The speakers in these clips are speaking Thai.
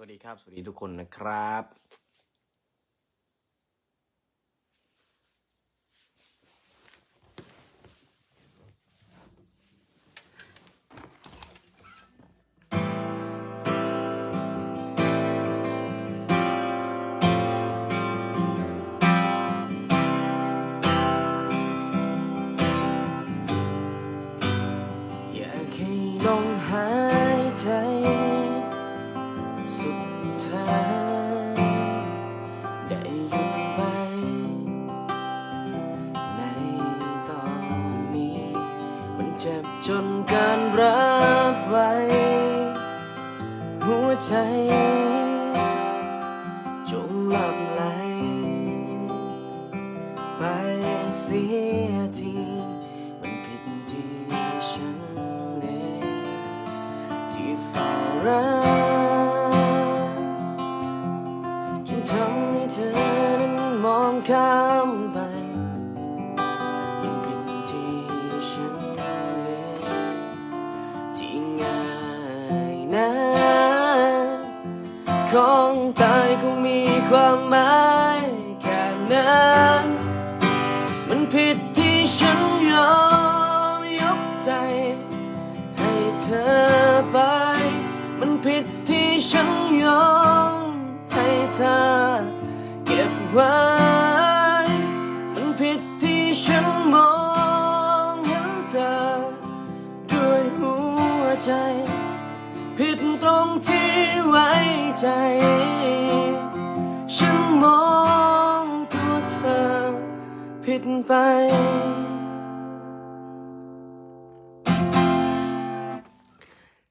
สวัสดีครับ สวัสดีทุกคนนะครับ หัว ความหมายแค่นั้นมันผิดที่ฉันยอมยกใจให้เธอไป มันผิดที่ฉันยอมให้เธอเก็บไว้ ไป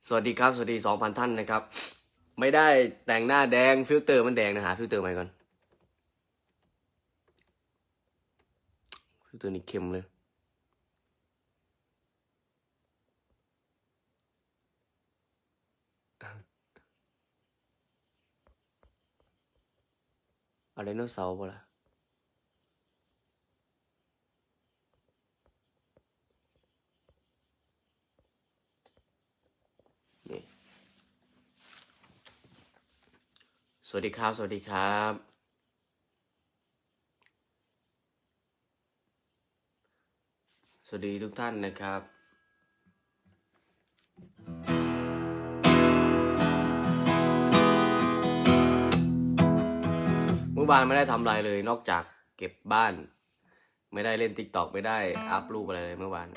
สวัสดีครับ สวัสดี2,000ท่านนะครับ ไม่ได้แต่งหน้าแดงฟิลเตอร์มันแดงนะหาฟิลเตอร์ใหม่ก่อนฟิลเตอร์นี่เข้มเลยอาไดโนเสาร์ป่ะล่ะ นี่ สวัสดีครับ สวัสดีครับ สวัสดีทุกท่านนะครับเมื่อวานไม่ได้ทำอะไรเลยนอกจากเก็บบ้าน ไม่ได้เล่นติ๊กตอกไม่ได้อัพรูปอะไรเลยเมื่อวาน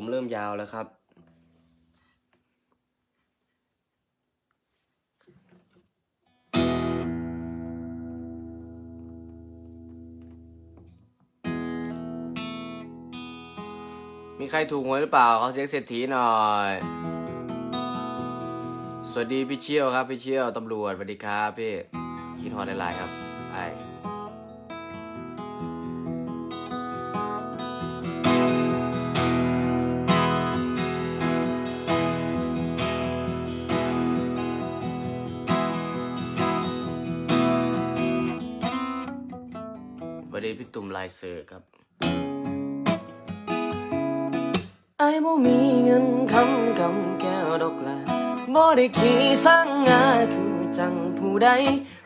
ผมเริ่มยาวแล้วครับ มีใครถูกหวยหรือเปล่าเขาเสียงเศรษฐีหน่อย สวัสดีพี่เชี่ยวครับ พี่เชี่ยวตำรวจสวัสดีครับพี่คิดฮอดหลายๆครับไอ ลายเสือครับไอ้บ่มีเงินคำกำแก้วดอกลาบ่ได้ขี่สร้างงานคือจังผู้ใด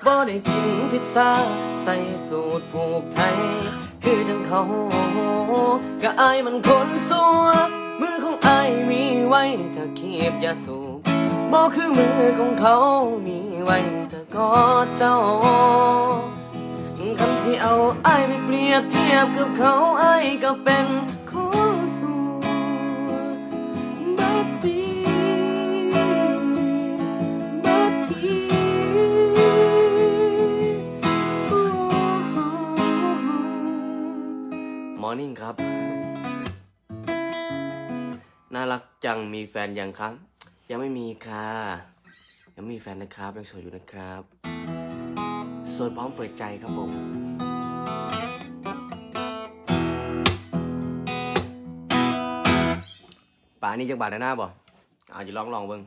บ่ได้กินพิซซ่าใส่สูตรผูกไทย คือจังเขาก็อายมันคนสัวมือของไอายมีไว้ถ้าเคียบยาสูบบ่คือมือของเขามีไว้ถ้ากอดเจ้า คำที่เอาไอไปเปรียบเทียบกับเขาไอก็เป็นคนสูบัดปีบัดปีมอร์นิ่งครับ น่ารักจังมีแฟนยังครับ ยังไม่มีค่ะ ยังมีแฟนนะครับ ยังโสดอยู่นะครับโสดพร้อมเปิดใจครับผม ป่านี่จังบาทหน้าบ่อาจะลองลองเบิ่ง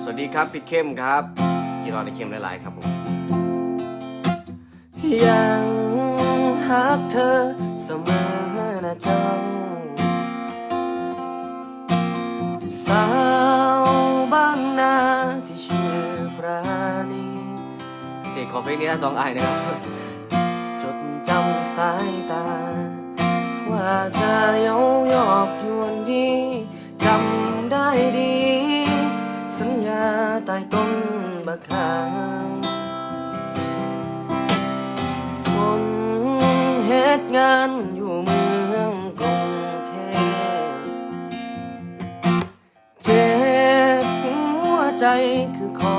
สวัสดีครับพี่เข้มครับคิดรอในเข็มหลายๆครับผมยังหักเธอเสมอนะเจ้าสาวบ้านนาที่ชื่อปราณีเสียงของเพลงนี้นะต้องอายนะครับ จดจำสายตา ว่าจะเยาวยอกยวนยีจำได้ดี สัญญาใต้ต้นมะขามทนเหตุงานอยู่เมืองกรุงเทพเจ็บหัวใจคือคอ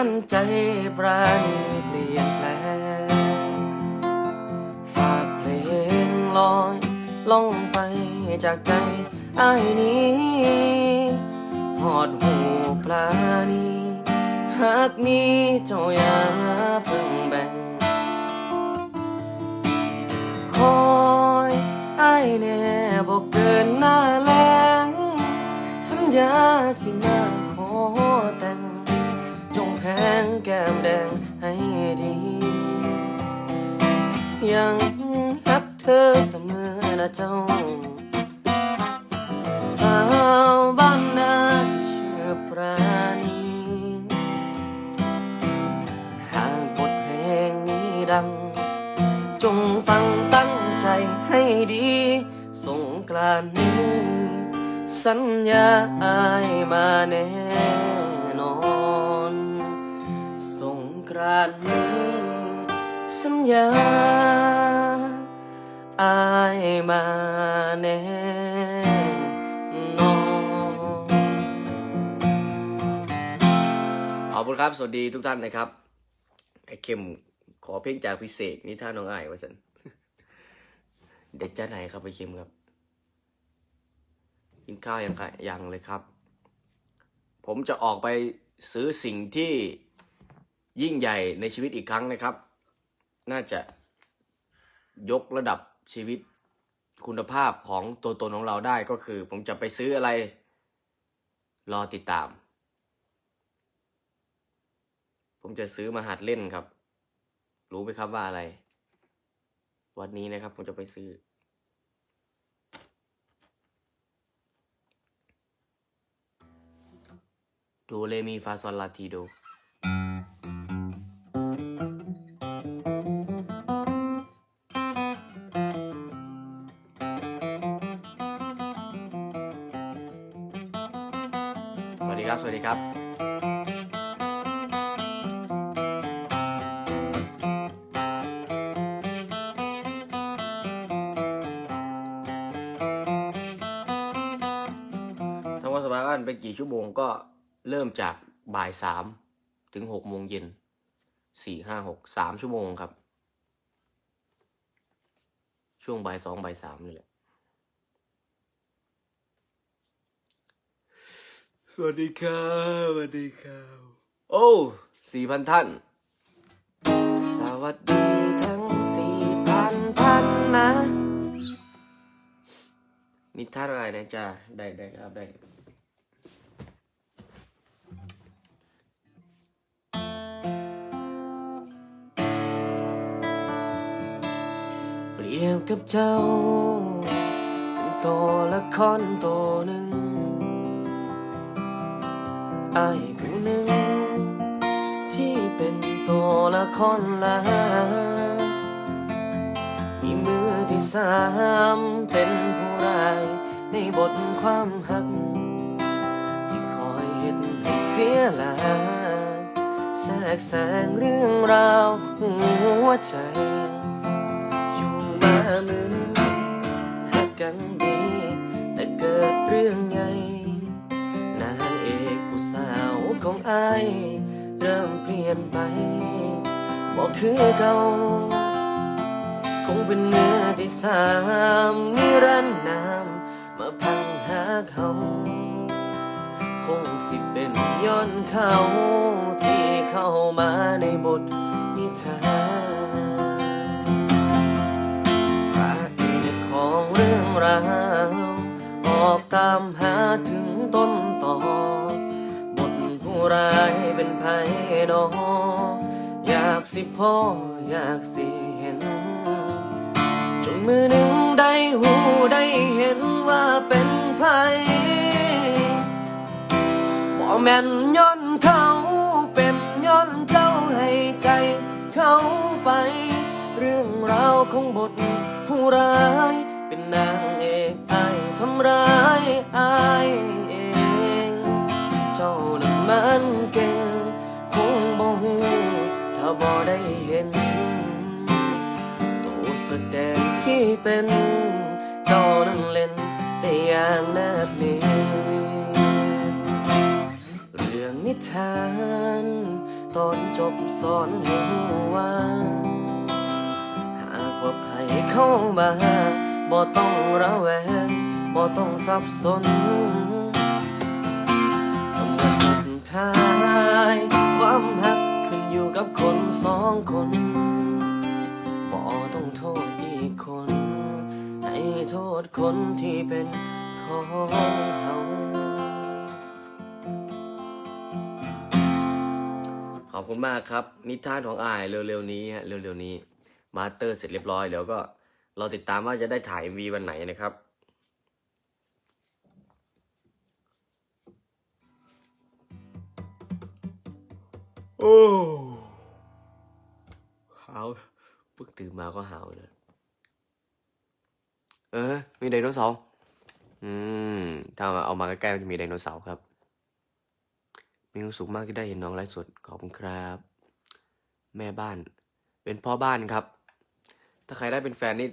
ำยันใจปราณีเปลี่ยนแปลงฝากเพลงลอยล่องไปจากใจอ้ายนี้หอดหูปลานีหากมีเจ้าอย่าเพิ่งแบ่ง คอยอ้ายแน่บอกเกินหน้าแรงสัญญาสิมา แดงให้ดี ยังรักเธอเสมอนะเจ้า วัสดีทุกท่านนะครับ ไอ้เข้มขอเพลงจากพิเศษนี่ท่าน้องอ้ายว่าสันเด็ดจ้าไหนครับไปเข้มครับ กินข้าวยังไงยังเลยครับ ผมจะออกไปซื้อสิ่งที่ยิ่งใหญ่ในชีวิตอีกครั้งนะครับ น่าจะยกระดับชีวิตคุณภาพของตัวตนของเราได้ก็คือ ผมจะไปซื้ออะไร รอติดตาม ผมจะซื้อมาหัดเล่นครับ รู้ไหมครับว่าอะไร วันนี้นะครับ ผมจะไปซื้อโดเรมีฟาซอลลาทีโดสวัสดีครับ สวัสดีครับ เริ่มจากบ่ายสามถึงหกโมงเย็นสี่ห้าหกสามชั่วโมงครับ ช่วงบ่ายสองบ่ายสามนี่แหละ สวัสดีครับสวัสดีครับโอ้สี่พันท่าน สวัสดีทั้งสี่พันท่านนะนิทานอะไรนะจ๊ะได้ได้ครับได้ เปรียบกับเจ้า เป็นตัวละครตัวหนึ่งไอ้ผู้หนึ่ง ที่เป็นตัวละครหลามีมือที่สามเป็นผู้ร้ายในบทความหัก ที่คอยเห็นให้เสียหลายแทรกแซงเรื่องราวหัวใจ มามือนึงหักกันดีแต่เกิดเรื่องใหญ่นางเอกผู้สาวของอายเริ่มเปลี่ยนไปบอกคือเก่าคงเป็นเนื้อที่สามนิรันดร์นามมาพังหาเขาคงสิเป็นย้อนเขาที่เข้ามาในบทนิทาน องเรื่องราวออกตามหาถึงต้นต่อบทผู้ร้ายเป็นไผนออยากสิพ่ออยากสิเห็น จนมือหนึ่งได้หูได้เห็นว่าเป็นไผบ่แม่นย้อนเขาเป็นย้อนเจ้าให้ใจเขาไป เรื่องราวของบทผู้ร้าย นางเอกไอายทำร้ายอายเอง เจ้านั้นมันเก่ง คงบ่หูถ้าบ่ได้เห็นตัวแสดงที่เป็น เจ้านั้นเล่นได้อย่างแนบเนียนเรื่องนิทานตอนจบสอนให้รู้ว่า หากว่าใครเข้ามา บ่ต้องระแวงบ่ต้องสับสนคำว่าสุดท้าย ความหักขึ้นอยู่กับคนสองคนบ่ต้องโทษอีกคน ให้โทษคนที่เป็นของเฮาขอบคุณมากครับ นิทานของอายเร็วๆนี้ฮะเร็วๆนี้ มาสเตอร์เสร็จเรียบร้อยเดี๋ยวก็ เราติดตามว่าจะได้ถ่าย MV วันไหนนะครับ โอ้หาวเพิ่งตื่นมาก็หาวเลย เออ มีไดโนเสาร์ อืม ถ้าเอามาใกล้ๆมันจะมีไดโนเสาร์ครับ มีความสุขมากที่ได้เห็นน้องไลฟ์สดขอบคุณครับ แม่บ้าน เป็นพ่อบ้านครับ ถ้าใครได้เป็นแฟนนี่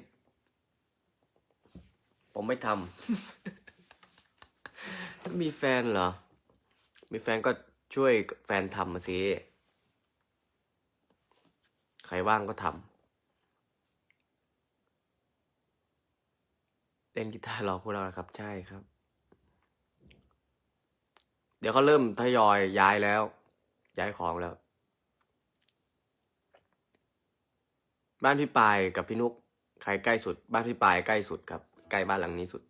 ผมไม่ทำ ถ้ามีแฟนเหรอ มีแฟนก็ช่วยแฟนทำมาสิ ใครว่างก็ทำ เล่นกีตาร์รอคุณเรานะครับ ใช่ครับ เดี๋ยวเขาเริ่มทยอยย้ายแล้ว ย้ายของแล้ว บ้านพี่ปายกับพี่นุกใครใกล้สุด บ้านพี่ปายใกล้สุดครับ ใกล้บ้านหลังนี้สุด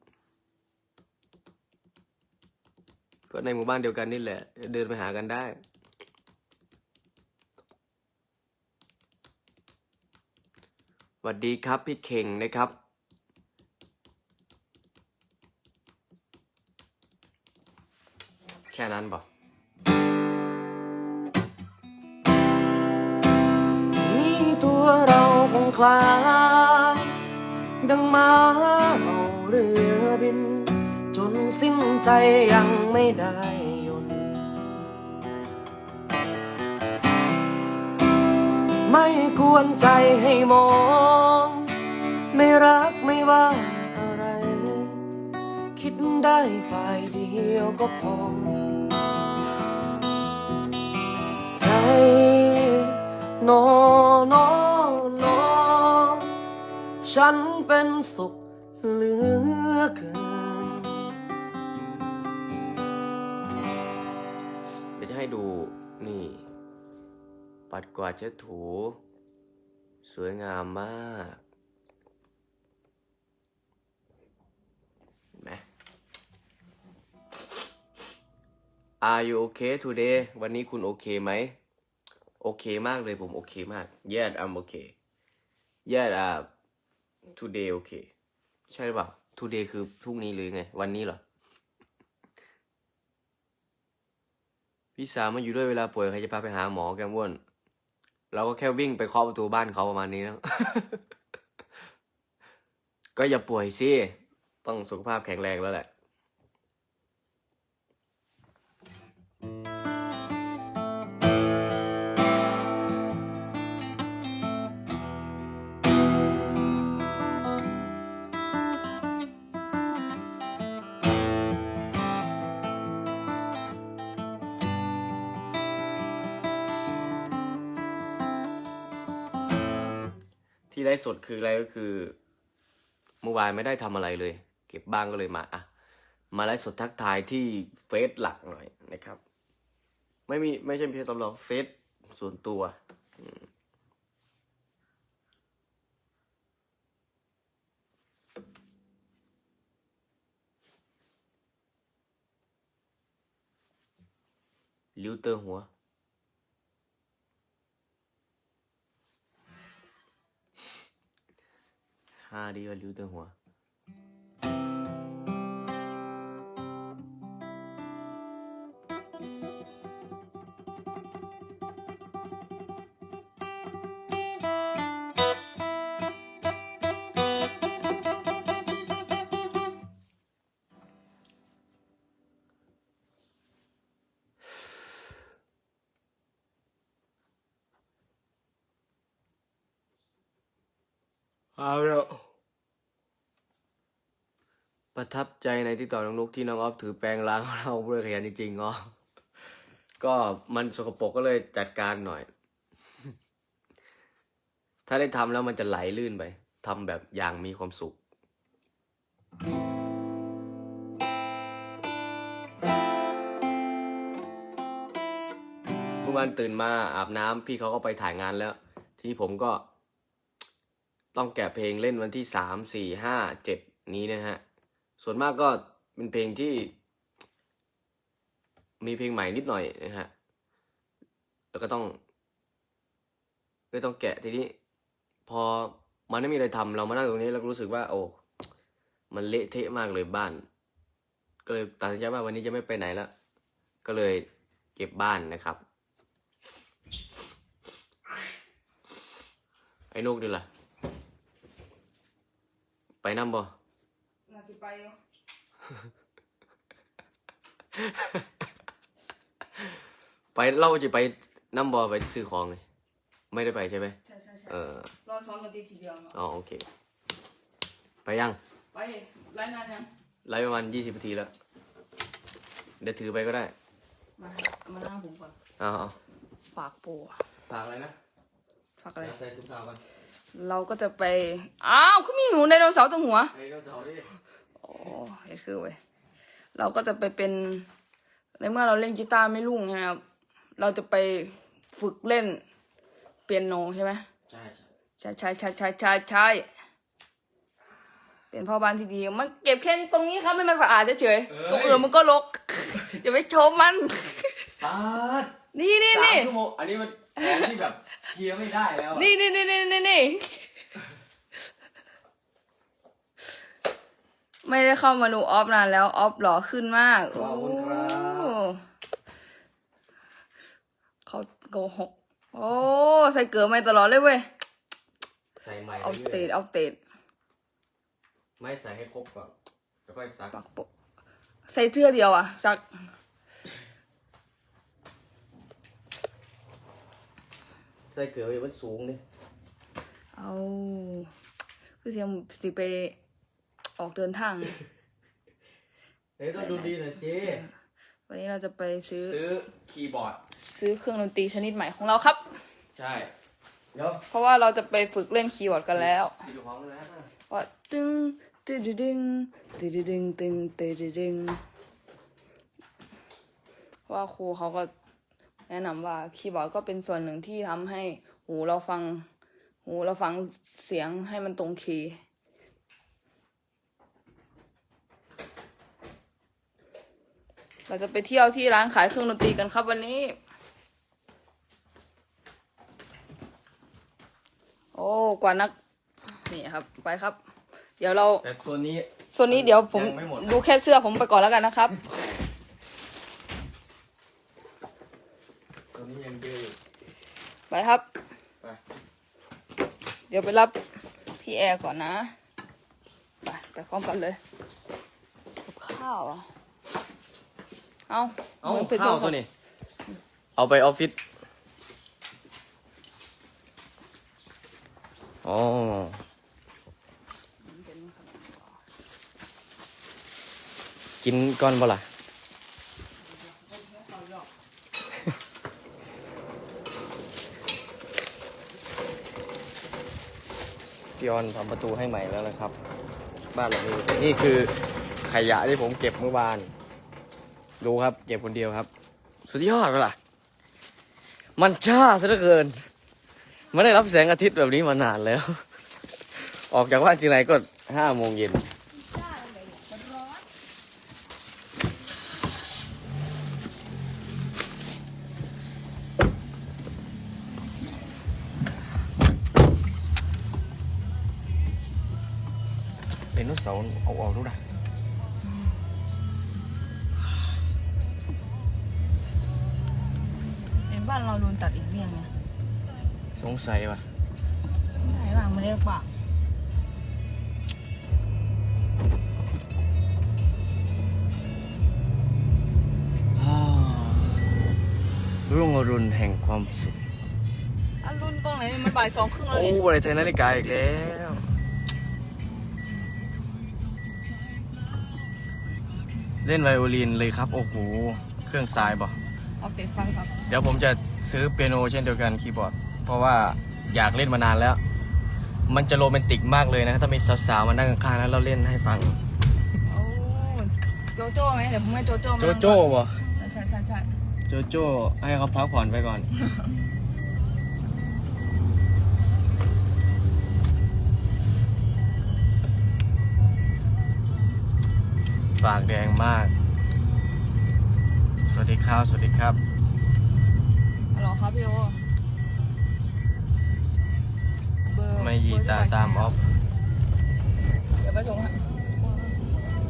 ก็ในหมู่บ้านเดียวกันนี่แหละ เดินไปหากันได้ สวัสดีครับพี่เข่งนะครับแค่นั้นป่ะ คล้าย ดังมาเอาเรือบิน จนสิ้นใจยังไม่ได้ยนต์ไม่กวนใจให้มอง ไม่รักไม่ว่าอะไร คิดได้ฝ่ายเดียวก็พอใจนอนอนอ ฉันเป็นสุขเหลือเกิน เดี๋ยวจะให้ดูนี่ ปัดกวาดเช็ดถู สวยงามมากเห็นไหม Are you okay today วันนี้คุณโอเคไหม โอเคมากเลยผมโอเคมาก Yes I'm okay Yes uh today okay ใช่หรือเปล่า today คือพรุ่งนี้หรือไง วันนี้เหรอ พี่สาวมาอยู่ด้วยเวลาป่วยใครจะพาไปหาหมอแกมว่นเราก็แค่วิ่งไปเคาะประตูบ้านเขาประมาณนี้นะ ก็อย่าป่วยสิ ต้องสุขภาพแข็งแรงแล้วแหละ ได้สดคืออะไรก็คือเมื่อวานไม่ได้ทำอะไรเลย เก็บบ้างก็เลยมาอะมาไลฟ์สดทักทายที่เฟซหลักหน่อยนะครับ ไม่มีไม่ใช่เพียงตำรองเฟซส่วนตัวลิวเตอร์หัว ฮาดีว่าลิ เอาล้วประทับใจในที่ต่อน้องนุกที่น้องออฟถือแปรงล้างของเราเพื่อขยันจริงๆอ๋อก็มันสกปรกก็เลยจัดการหน่อย ถ้าได้ทำแล้วมันจะไหลลื่นไปทำแบบอย่างมีความสุขเมื่อวานตื่นมาอาบน้ำพี่เขาก็ไปถ่ายงานแล้ว ทีนี้ผมก็ ต้องแกะเพลงเล่นวันที่สามสี่ห้าเจ็ดนี้นะฮะ ส่วนมากก็เป็นเพลงที่ มีเพลงใหม่นิดหน่อยนะฮะ แล้วก็ต้องก็ต้องแกะทีนี้ พอมันไม่มีอะไรทำเรามานั่งตรงนี้เราก็รู้สึกว่า โอ้ มันเละเทะมากเลยบ้าน ก็เลยตัดสินใจว่าวันนี้จะไม่ไปไหนแล้วก็เลยเก็บบ้านนะครับ ไอ้นกดีล่ะ ไปน้ำบ่น่าสิไปอยู่ไปเราจะไปน้ำบ่ไปซื้อของเลยไม่ได้ไปใช่ไหมใช่ใช่ใช่เออรอซ้อมดนตรีทีเดียวเนาะอ๋อโอเค ไปยังไปรายงานยังไลฟ์ประมาณยี่สิบนาทีแล้ว เดี๋ยวถือไปก็ได้ มามานั่งผมก่อนเอ๋อาฝากปูฝากอะไรนะฝากอะไร ใส่ถุงเท้ากัน เราก็จะไป อ้าวคุณ มีหูไดโนเสาร์ตรงหัวไอ้เจ้าเสาดิโอ้เห็นคือเว้ยเราก็จะไปเป็นในเมื่อเราเล่นกีตาร์ไม่รุ่งใช่ไหมครับเราจะไปฝึกเล่นเปียโนใช่ไหมใช่ใช่ใช่ใช่ใช่ใช่ใช่ใช่เป็นพ่อบ้านที่ดี มันเก็บแค่นี้ตรงนี้ครับไม่มันสะอาดเฉยๆตรงอื่นมันก็รกอย่าไปชมมันปาดนี่นี่สามนี่ชั่วโมงอันนี้มันของที่แบบเคลียร์ไม่ได้แล้วอะนี่นี่นี่นี่นี่นี่ ไม่ได้เข้ามาดูออฟนานแล้วออฟหล่อขึ้นมากขอบคุณครับโอ้เขาโกหกโอ้ใส่เกลือไม่ตลอดเลยเว้ยใส่ใหม่เอาเรื่เตอยดเอาเตดๆไม่ใส่ให้ครบก่อนแล้วค่อยซักปักโปะใส่เสื้อเดียวอะซักใส่เกลือไว้มันสูงดิเอาคือเสียมสิไป ออกเดินทาง เฮ้ยต้องดูดีหน่อยสิวันนี้เราจะไปซื้อซื้อคีย์บอร์ด ซื้อเครื่องดนตรีชนิดใหม่ของเราครับ ใช่เดี๋ยวเพราะว่าเราจะไปฝึกเล่นคีย์บอร์ดกันแล้วสีดูของแล้วนะว่าตึงตึงดึงตึงดึงตึงตึงดึงว่าครูเขาก็แนะนำว่าคีย์บอร์ดก็เป็นส่วนหนึ่งที่ทำให้หูเราฟัง หูเราฟังเสียงให้มันตรงคีย์ เราจะไปเที่ยวที่ร้านขายเครื่องดนตรีกันครับวันนี้ โอ้กว่านัก นี่ครับ ไปครับ เดี๋ยวเรา แต่ส่วนนี้ ส่วนนี้เดี๋ยวผมยังไม่หมด ดูแค่เสื้อผมไปก่อนแล้วกันนะครับ ส่วนนี้ยังเยอะอยู่ไปครับ ไปเดี๋ยวไปรับพี่แอร์ก่อนนะ ไป ไปพร้อมกันเลยกับข้าวอะ เอาเอาหมืนป็ข้าวตัวนี้ เอาไปออฟฟิศอ๋อกินก่อนบ่ล่ะพี่ออนทำประตูให้ใหม่แล้วนะครับ บ้านหลังนี้นี่คือขยะที่ผมเก็บเมื่อวาน ดูครับ เก็บคนเดียวครับ สุดยอดเลยล่ะมันช้าซะเหลือเกิน ไม่ได้รับแสงอาทิตย์แบบนี้มานานแล้ว ออกจากบ้านจีไรก็ห้าโมงเย็นเป็นนุ่กเสาเอาออกดูนะ บ้านเราโดนตัดอีกเรื่องไงสงสัยว่ะไหนบ้างไม่ได้ปากอ่ารุ่งอรุณแห่งความสุขอันรุ่นตรงไหนนี่มันบ่ายสองครึ่งแล้วโอ้นี่บริษัทนาฬิกาอีกแล้ว เล่นไวโอลินเลยครับ โอ้โห เครื่องสายบ่เอาเตะฟังครับ เดี๋ยวผมจะซื้อเปียโนเช่นเดียวกันคีย์บอร์ด เพราะว่าอยากเล่นมานานแล้ว มันจะโรแมนติกมากเลยนะ ถ้ามีสาวๆมานั่งข้างๆแล้วเราเล่นให้ฟัง โอ้โจโจ้ไหมเดี๋ยวผมให้โจโจ้มาโจนั่งโจ้บ่ใช่ใช่ใช่ใช่โจโจ้ให้เขาพักผ่อนไปก่อน ปากแดงมากส วัสดีครับ สวัสดีครับฮัลโหลครับพี่โอเบอร์ไม่ยีตาตามออฟเดี๋ยวไปส่งให้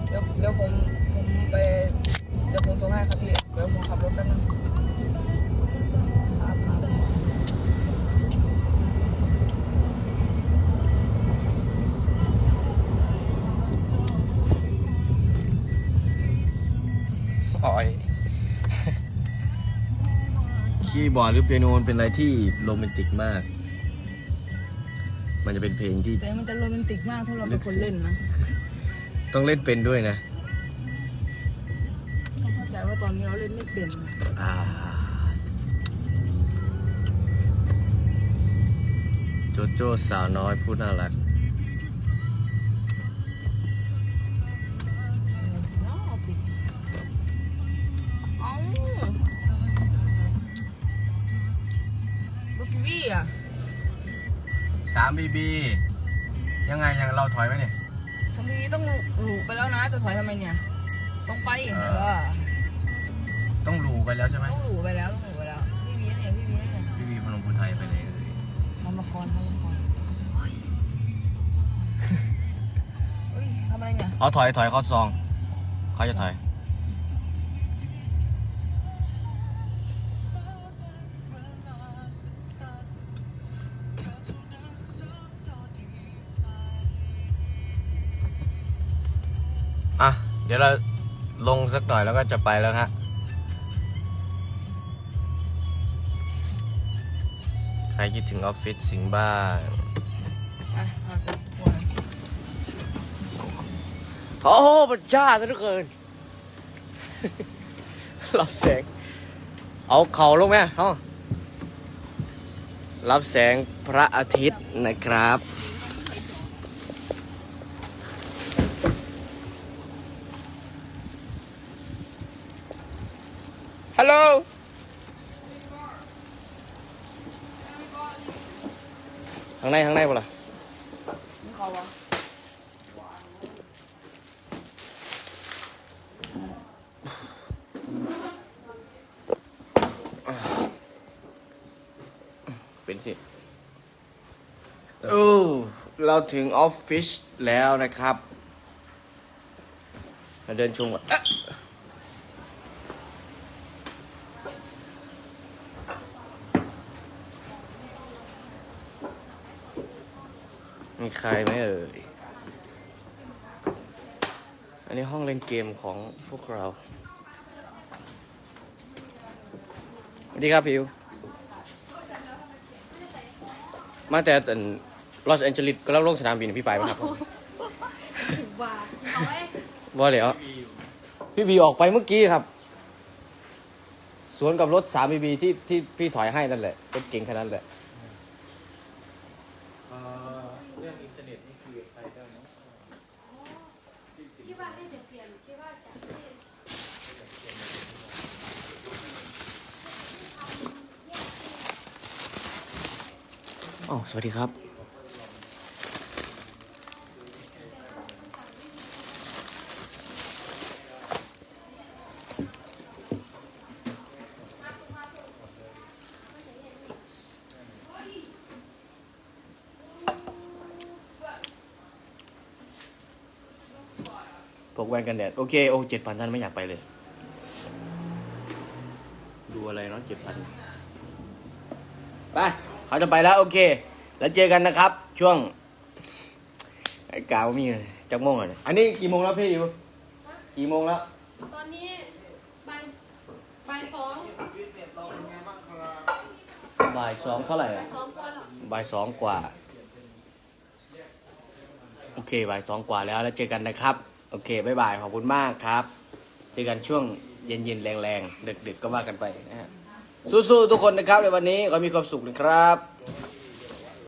เดี๋ยวเดี๋ยวผมผมไป เดี๋ยวผมส่งให้ครับพี่ เดี๋ยวผมขับรถแป๊บนึง คีย์บอร์ดหรือเปียโนมันเป็นอะไรที่โรแมนติกมาก มันจะเป็นเพลงที่ แต่มันจะโรแมนติกมากถ้าเราเป็นคนเล่นนะต้องเล่นเป็นด้วยนะต้องเข้าใจว่าตอนนี้เราเล่นไม่เป็นนะอ่าโจโจ้สาวน้อยพูดน่ารัก บีบียังไงยังเราถอยไหมเนี่ยสามีต้องหลูไปแล้วนะ จะถอยทำไมเนี่ย ต้องไปเอเอออต้องรูไปแล้วใช่ไหมต้องหลูไปแล้วต้องหลูไปแล้ว พี่วีเนี่ยพี่วีเนี่ยพี่บีพนมพูไทยไปเลยทำละครทำละครเฮ้ยทำอะไรเนี่ยเอาถอยถอยเขาซองเขาจะถอย เดี๋ยวเราลงสักหน่อยแล้วก็จะไปแล้วฮะใครคิดถึงออฟฟิศสิงบ้านอะพาไปทัวร์หน่อยสิโอ้โหมันจ้าซะเหลือเกินรับแสง เอาเข่าลงไหมเอ้ารับแสงพระอาทิตย์นะครับ ฮัลโหลข้างในข้างในป่ะล่ะนี่เขาวะเป็นสิโอ้เราถึงออฟฟิศแล้วนะครับ มาเดินชมก่อนอะมีใค รไหมเอ่ย อันนี้ห้องเล่นเกมของพวกเรา สวัสดีครับพิว มาแต่ลอสแอนเจลิสก็เล่าลงสนามบินพี่ไปไหมครับว่าแล้วพี่บีออกไปเมื่อกี้ครับ สวนกับรถสามบีบีที่ที่พี่ถอยให้นั่นแหละรถเก่งแค่นั้นแหละ เรื่องอินเทอร์เน็ตนี่คือไปได้ไหม ที่ว่าได้จะเปลี่ยนที่ว่าจะ อ๋อ ส วัสดีครับพกแว่นกันแดด โอเค โอ้เจ็ดพันท่านไม่อยากไปเลย ดูอะไรเนาะเจ็ดพันไป เขาจะไปแล้ว โอเค แล้วเจอกันนะครับ ช่วงไอ้กาวมีจักโมงอะเนี่ยอันนี้กี่โมงแล้วพี่อยู่ กี่โมงแล้ว ตอนนี้บ่ายบ่ายสองบ่ายสองเท่าไหร่อะสองคนหรอบ่ายสองกว่า โอเคบ่ายสองกว่าแล้ว แล้วเจอกันนะครับ โอเคบ๊ายบายขอบคุณมากครับ เจอกันช่วงเย็นๆแรงๆดึกๆก็ว่ากันไปนะฮะสู้ๆทุกคนนะครับในวันนี้ขอให้มีความสุขนะครับ